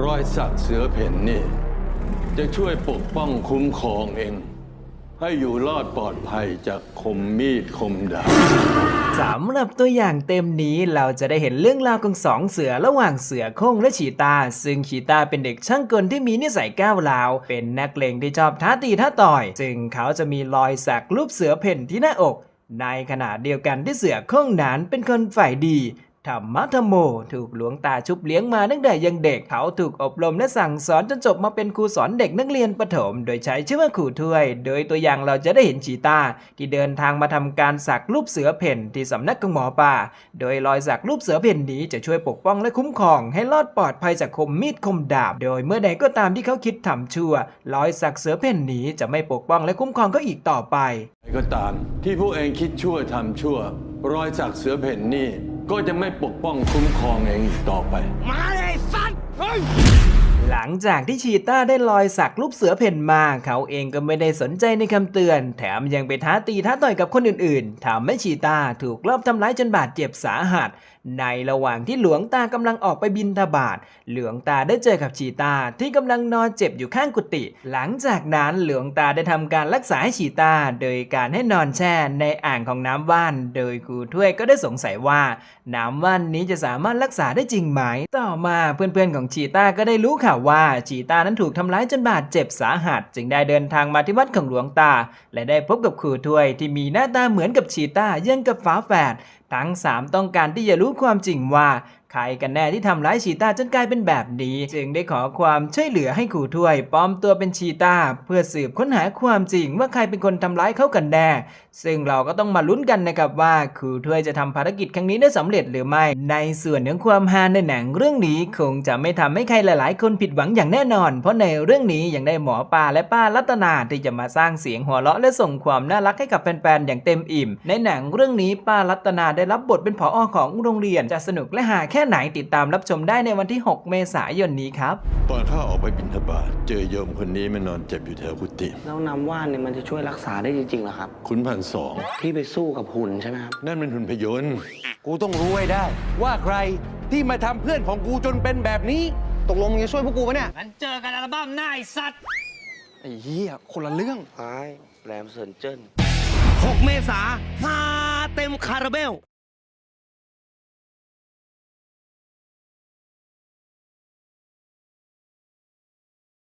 รอยสักเสือเพ่นนี่ จะช่วยปกป้องคุ้มครองเอง ให้อยู่รอดปลอดภัยจากคมมีดคมดาบสำหรับตัวอย่างเต็มนี้เราจะได้เห็นเรื่องราวของสองเสือระหว่างเสือโคร่งและชีตา ซึ่งชีตาเป็นเด็กช่างกลที่มีนิสัยก้าวร้าว เป็นนักเลงที่ชอบท้าตีท้าต่อย ซึ่งเขาจะมีรอยสักรูปเสือเพ่นที่หน้าอก ในขณะเดียวกันที่เสือโคร่งนั้นเป็นคนฝ่ายดี ธรรมะธรรมโม ถูกหลวงตาชุบเลี้ยงมาตั้งแต่ยังเด็กเขาถูกอบรมและสั่งสอนจนจบมาเป็นครูสอนเด็กนักเรียนประถม โดยใช้ชื่อว่าครูถ้วย โดยตัวอย่างเราจะได้เห็นชีตาที่เดินทางมาทำการสักรูปเสือเพ่นที่สำนักของหมอป่า โดยรอยสักรูปเสือเพ่นนี้จะช่วยปกป้องและคุ้มครอง ให้รอดปลอดภัยจากคมมีดคมดาบ โดยเมื่อใดก็ตามที่เขาคิดทำชั่ว รอยสักเสือเพ่นนี้จะไม่ปกป้องและคุ้มครองเขาอีกต่อไปก็ตามที่พวกเองคิดชั่วทำชั่ว รอยสักเสือเพ่นนี่ ก็จะไม่ปกป้องคุ้มครองเองอีกต่อไป หลังจากที่ชีต้าได้รอยสักรูปเสือเพ่นมา เขาเองก็ไม่ได้สนใจในคำเตือน แถมยังไปท้าตีท้าต่อยกับคนอื่นๆทำให้ชีต้าถูกลอบทำร้ายจนบาดเจ็บสาหัส ในระหว่างที่หลวงตากำลังออกไปบินทบาทหลวงตาได้เจอกับชีตาที่กำลังนอนเจ็บอยู่ข้างกุฏิหลังจากนั้นหลวงตาได้ทำการรักษาให้ชีตาโดยการให้นอนแช่ในอ่างของน้ำว่าน โดยครูถ้วยก็ได้สงสัยว่า น้ำว่านนี้จะสามารถรักษาได้จริงไหม ต่อมาเพื่อนๆของชีตาก็ได้รู้ข่าวว่าจีตานั้นถูกทำร้ายจนบาดเจ็บสาหัส จึงได้เดินทางมาที่วัดของหลวงตา และได้พบกับครูถ้วยที่มีหน้าตาเหมือนกับชีตายังกับฝาแฝด ทั้งสามต้องการที่จะรู้ความจริงว่า ใครกันแน่ที่ทำร้ายชีตาจนกลายเป็นแบบนี้ จึงได้ขอความช่วยเหลือให้ครูถ้วยปลอมตัวเป็นชีตาเพื่อสืบค้นหาความจริงว่าใครเป็นคนทำร้ายเขากันแน่ ซึ่งเราก็ต้องมาลุ้นกันนะครับว่าครูถ้วยจะทำภารกิจครั้งนี้ได้สำเร็จหรือไม่ ในส่วนของความฮาในหนังเรื่องนี้คงจะไม่ทำให้ใครหลาย ๆ คนผิดหวังอย่างแน่นอน เพราะในเรื่องนี้ยังได้หมอปลาและป้ารัตนาที่จะมาสร้างเสียงหัวเราะและส่งความน่ารักให้กับแฟน ๆ อย่างเต็มอิ่ม ในหนังเรื่องนี้ป้ารัตนาได้รับบทเป็นผอของโรงเรียนจะสนุกและหาแค่ไหนติดตามรับชมได้ในวันที่ 6 เมษายนนี้ครับตอนข้าออกไปบินทบาทเจอโยมคนนี้มานอนเจ็บอยู่แถวกุฏิแล้วน้ำว่านเนี่ยมันจะช่วยรักษาได้จริงๆเหรอครับขุนพันสองที่ไปสู้กับหุ่นใช่ไหมครับนั่นเป็นหุ่นพยนต์กูต้องรู้ให้ได้ ว่าใครที่มาทำเพื่อนของกูจนเป็นแบบนี้ ตกลงมึงจะช่วยพวกกูปะเนี่ยงั้นเจอกันอัลบั้มหน้าไอ้สัตว์ไอ้เหี้ยคนละเรื่องใช่แรมเซินเจิ้น6 เมษาฮาเต็มคาราเบล